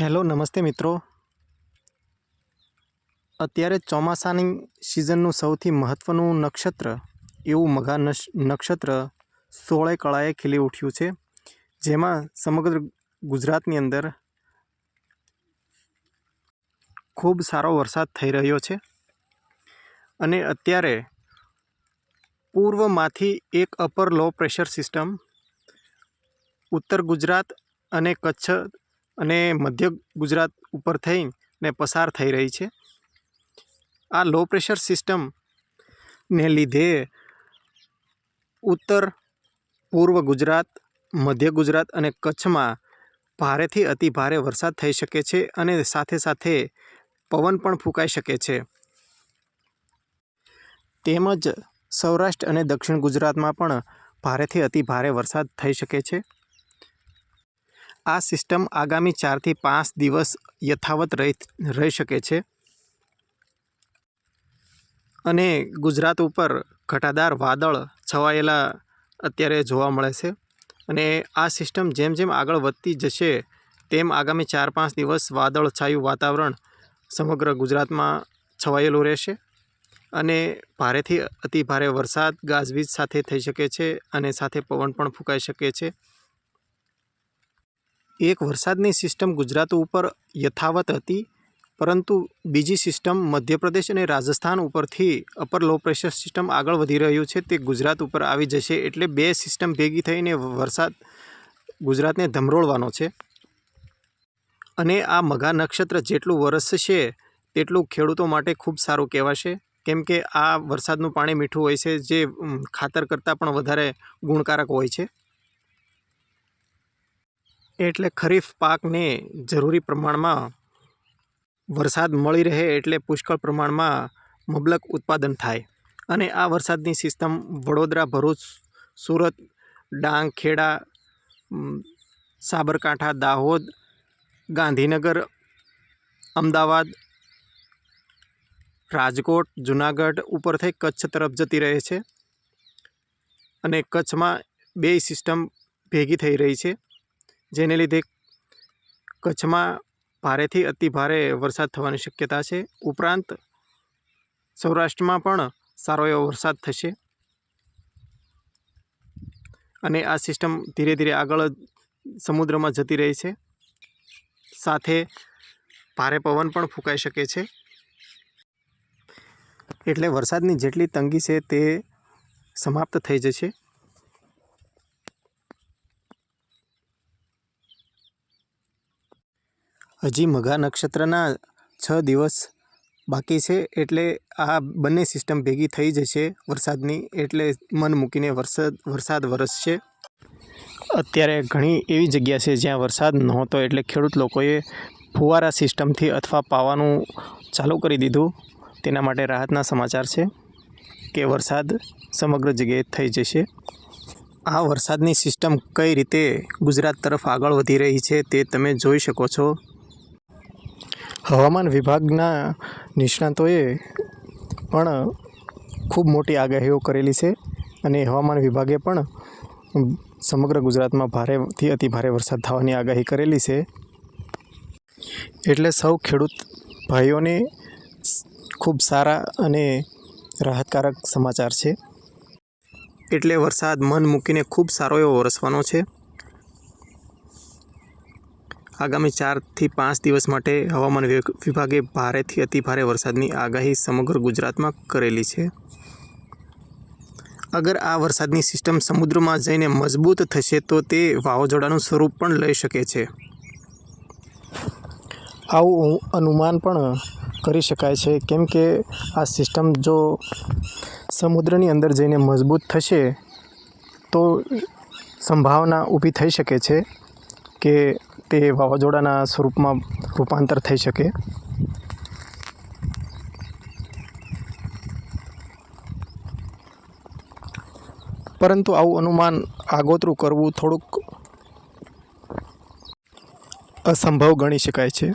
Hello, નમસ્તે મિત્રો. અત્યારે ચોમાસાની સિઝનનું સૌથી મહત્ત્વનું નક્ષત્ર, એવું મઘા નક્ષ નક્ષત્ર સોળે કળાએ ખીલી ઉઠ્યું છે, જેમાં સમગ્ર ગુજરાતની અંદર ખૂબ સારો વરસાદ થઈ રહ્યો છે. અને અત્યારે પૂર્વમાંથી એક અપર લો પ્રેશર સિસ્ટમ ઉત્તર ગુજરાત અને કચ્છ અને મધ્ય ગુજરાત ઉપર થઈને પસાર થઈ રહી છે. આ લો પ્રેશર સિસ્ટમને લીધે ઉત્તર, પૂર્વ ગુજરાત, મધ્ય ગુજરાત અને કચ્છમાં ભારેથી અતિ ભારે વરસાદ થઈ શકે છે અને સાથે સાથે પવન પણ ફૂંકાઈ શકે છે. તેમજ સૌરાષ્ટ્ર અને દક્ષિણ ગુજરાતમાં પણ ભારેથી અતિ ભારે વરસાદ થઈ શકે છે. આ સિસ્ટમ આગામી ચારથી પાંચ દિવસ યથાવત રહી રહી શકે છે. અને ગુજરાત ઉપર ઘટાદાર વાદળ છવાયેલા અત્યારે જોવા મળે છે. અને આ સિસ્ટમ જેમ જેમ આગળ વધતી જશે, તેમ આગામી ચાર પાંચ દિવસ વાદળછાયું વાતાવરણ સમગ્ર ગુજરાતમાં છવાયેલું રહેશે. અને ભારેથી અતિ ભારે વરસાદ ગાજવીજ સાથે થઈ શકે છે અને સાથે પવન પણ ફૂંકાઈ શકે છે. એક વરસાદની સિસ્ટમ ગુજરાત ઉપર યથાવત હતી, પરંતુ બીજી સિસ્ટમ મધ્યપ્રદેશ અને રાજસ્થાન ઉપરથી અપર લો પ્રેશર સિસ્ટમ આગળ વધી રહ્યું છે. તે ગુજરાત ઉપર આવી જશે એટલે બે સિસ્ટમ ભેગી થઈને વરસાદ ગુજરાતને ધમરોળવાનો છે. અને આ મઘા નક્ષત્ર જેટલું વરસશે તેટલું ખેડૂતો માટે ખૂબ સારું કહેવાશે. કેમ કે આ વરસાદનું પાણી મીઠું હોય છે, જે ખાતર કરતાં પણ વધારે ગુણકારક હોય છે. એટલે ખરીફ પાકને જરૂરી પ્રમાણમાં વરસાદ મળી રહે એટલે પુષ્કળ પ્રમાણમાં મબલક ઉત્પાદન થાય. અને આ વરસાદની સિસ્ટમ વડોદરા, ભરૂચ, સુરત, ડાંગ, ખેડા સાબરકાંઠા, દાહોદ, ગાંધીનગર, અમદાવાદ, રાજકોટ, જુનાગઢ ઉપર થઈ કચ્છ તરફ જતી રહે છે. અને કચ્છમાં બે સિસ્ટમ ભેગી થઈ રહી છે. જેને લીધે કચ્છમાં ભારેથી અતિ ભારે વરસાદ થવાની શક્યતા છે. ઉપરાંત સૌરાષ્ટ્રમાં પણ સારો એવો વરસાદ થશે. અને આ સિસ્ટમ ધીરે ધીરે આગળ સમુદ્રમાં જતી રહી છે. સાથે ભારે પવન પણ ફૂંકાઈ શકે છે. એટલે વરસાદની જેટલી તંગી છે તે સમાપ્ત થઈ જશે. હજી મઘા નક્ષત્રના છ દિવસ બાકી છે એટલે આ બંને સિસ્ટમ ભેગી થઈ જશે વરસાદની એટલે મન મૂકીને વરસાદ વરસાદ વરસશે. અત્યારે ઘણી એવી જગ્યા છે જ્યાં વરસાદ નહોતો એટલે ખેડૂત લોકોએ ફુવારા સિસ્ટમથી અથવા પાવાનું ચાલુ કરી દીધું. તેના માટે રાહતના સમાચાર છે કે વરસાદ સમગ્ર જગ્યાએ થઈ જશે. આ વરસાદની સિસ્ટમ કઈ રીતે ગુજરાત તરફ આગળ વધી રહી છે તે તમે જોઈ શકો છો. હવામાન વિભાગના નિષ્ણાતોએ પણ ખૂબ મોટી આગાહીઓ કરેલી છે અને હવામાન વિભાગે પણ સમગ્ર ગુજરાતમાં ભારેથી અતિ ભારે વરસાદ થવાની આગાહી કરેલી છે. એટલે સૌ ખેડૂત ભાઈઓને ખૂબ સારા અને રાહતકારક સમાચાર છે. એટલે વરસાદ મન મૂકીને ખૂબ સારો એવો વરસવાનો છે. આગામી ચારથી પાંચ દિવસ માટે હવામાન વિભાગે ભારેથી અતિ ભારે વરસાદની આગાહી સમગ્ર ગુજરાતમાં કરેલી છે. અગર આ વરસાદની સિસ્ટમ સમુદ્રમાં જઈને મજબૂત થશે, તો તે વાવાઝોડાનું સ્વરૂપ પણ લઈ શકે છે. આવું અનુમાન પણ કરી શકાય છે. કેમ કે આ સિસ્ટમ જો સમુદ્રની અંદર જઈને મજબૂત થશે, તો સંભાવના ઊભી થઈ શકે છે. કે તે વાવાઝોડાના સ્વરૂપમાં રૂપાંતર થઈ શકે? પરંતુ આવું અનુમાન આગોતરું કરવું થોડુંક અસંભવ ગણી શકાય છે.